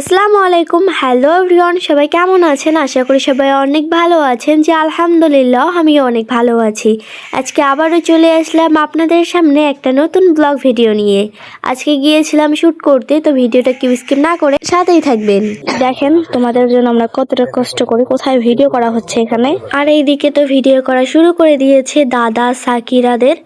আসসালামু আলাইকুম। Hello everyone সবাই কেমন আছেন? আশা করি সবাই অনেক ভালো আছেন। যে আলহামদুলিল্লাহ, আমিও অনেক ভালো আছি। আজকে আবারও চলে আসলাম আপনাদের সামনে একটা নতুন ব্লগ ভিডিও নিয়ে। আজকে গিয়েছিলাম শ্যুট করতে, তো ভিডিওটা কি স্কিপ না করে সাথেই থাকবেন। দেখেন, তোমাদের জন্য আমরা কতটা কষ্ট করি কোথায় ভিডিও করা হচ্ছে এখানে। আর এইদিকে তো ভিডিও করা শুরু করে দিয়েছে দাদা সাকিরাদের।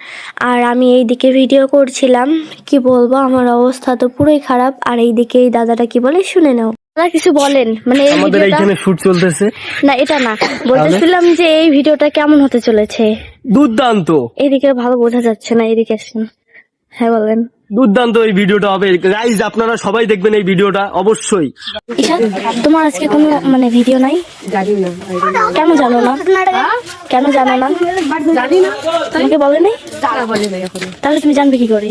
আর আমি এইদিকে ভিডিও করছিলাম। কি বলব, আমার অবস্থা তো পুরোই খারাপ। আর এইদিকে এই দাদাটা কি বলে শুনে নাও। দাদা কিছু বলেন। মানে এই আমাদের ভিডিওটা এইখানে শুট চলতেছে। না এটা না। বলতেছিলাম যে এই ভিডিওটা কেমন হতে চলেছে? দুর্দান্ত। এদিকে ভালো বোঝা যাচ্ছে না এদিকে আসেন। হ্যাঁ বলেন। দুর্দান্ত এই ভিডিওটা হবে। গাইজ আপনারা সবাই দেখবেন এই ভিডিওটা অবশ্যই। তোমার আজকে কোনো মানে ভিডিও নাই? কেন জানো না? কেন জানো না? তোমাকে বলে নাই? তাহলে তুমি জানবে কি করে।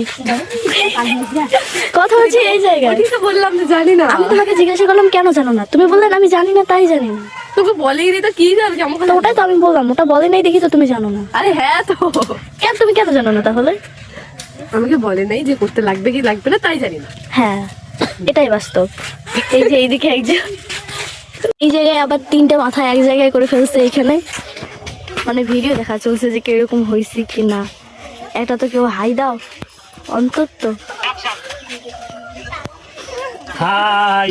কথা হচ্ছে এই জায়গায়। তো বললাম তো জানি না আমি তোমাকে জিজ্ঞাসা করলাম কেন জানো না? তুমি বললেন আমি জানি না তাই জানি না। তোকে বলেই তো কি জানি কেমন ওটাই তো আমি বললাম ওটা বলে নাই দেখি তো তুমি জানো না। আরে হ্যাঁ তো। কেন তুমি কেন জানো না তাহলে? আমাকে বলে নাই যে করতে লাগবে কি লাগবে না তাই জানি না। হ্যাঁ এটাই বাস্তব। এই যে এইদিকে একজন। এই জায়গায় আবার তিনটে মাথা এক জায়গায় করে ফেলছে এখানে। মানে ভিডিও দেখা চলছে যে কীরকম হয়েছে কি না। এটা তো কেউ হাই দাও অন্তত। হাই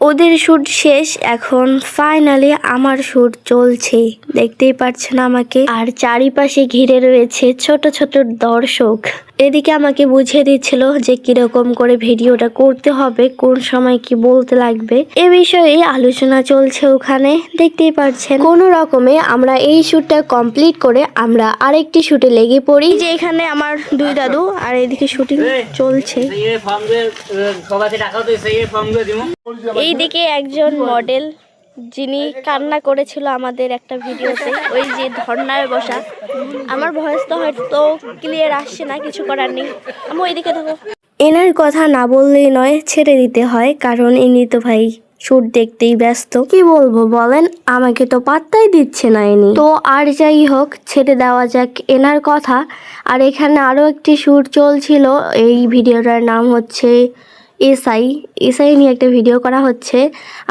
ওদের শ্যুট শেষ, এখন ফাইনালি আমার শ্যুট চলছে। দেখতেই পাচ্ছেন আমাকে। আর চারিপাশে ঘিরে রয়েছে ছোট ছোট দর্শক। এদিকে আমাকে বুঝিয়ে দিচ্ছিল যে কীরকম করে ভিডিওটা করতে হবে কোন সময় কি বলতে লাগবে। এ বিষয়ে আলোচনা চলছে ওখানে দেখতেই পাচ্ছেন কোনো রকমে আমরা এই শ্যুটটা কমপ্লিট করে আমরা আরেকটি শ্যুটে লেগে পড়ি। যে এখানে আমার দুই দাদু আর এদিকে শুটিং চলছে। এইদিকে একজন মডেল যিনি কান্না করেছিল আমাদের একটা ভিডিওতে ওই যে ধর্নায় বসা। আমার ভয়েস তো হয়তো ক্লিয়ার আসছে না, কিছু করার নেই। আমি ওইদিকে থাকো এনার কথা না বললেই নয়, ছেড়ে দিতে হয়, কারণ ইনি তো ভাই শুট দেখতেই ব্যস্ত। কি বলব বলেন, আমাকে তো পাত্তাই দিচ্ছে না এনি তো আর যাই হোক, ছেড়ে দেওয়া যাক এনার কথা। আর এখানে আরও একটি শুট চলছিল, এই ভিডিওটার নাম হচ্ছে এসআই এসআই নিয়ে একটা ভিডিও করা হচ্ছে।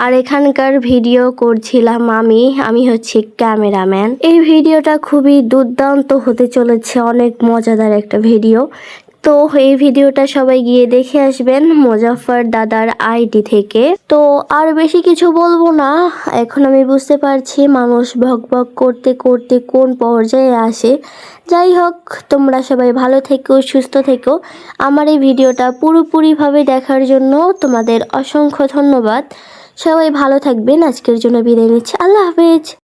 আর এখানকার ভিডিও করছিলাম আমি আমি হচ্ছি ক্যামেরাম্যান এই ভিডিওটা খুবই দুর্দান্ত হতে চলেছে, অনেক মজাদার একটা ভিডিও তো এই ভিডিওটা সবাই গিয়ে দেখে আসবেন মোজাফফর দাদার আইডি থেকে। তো আর বেশি কিছু বলব না। এখন আমি বুঝতে পারছি মানুষ ভক ভক করতে করতে কোন পর্যায়ে আসে। যাই হোক, তোমরা সবাই ভালো থেকো, সুস্থ থেকো। আমার এই ভিডিওটা পুরোপুরিভাবে দেখার জন্য তোমাদের অসংখ্য ধন্যবাদ। সবাই ভালো থাকবেন। আজকের জন্য বিদায় নিচ্ছি। আল্লাহ হাফেজ।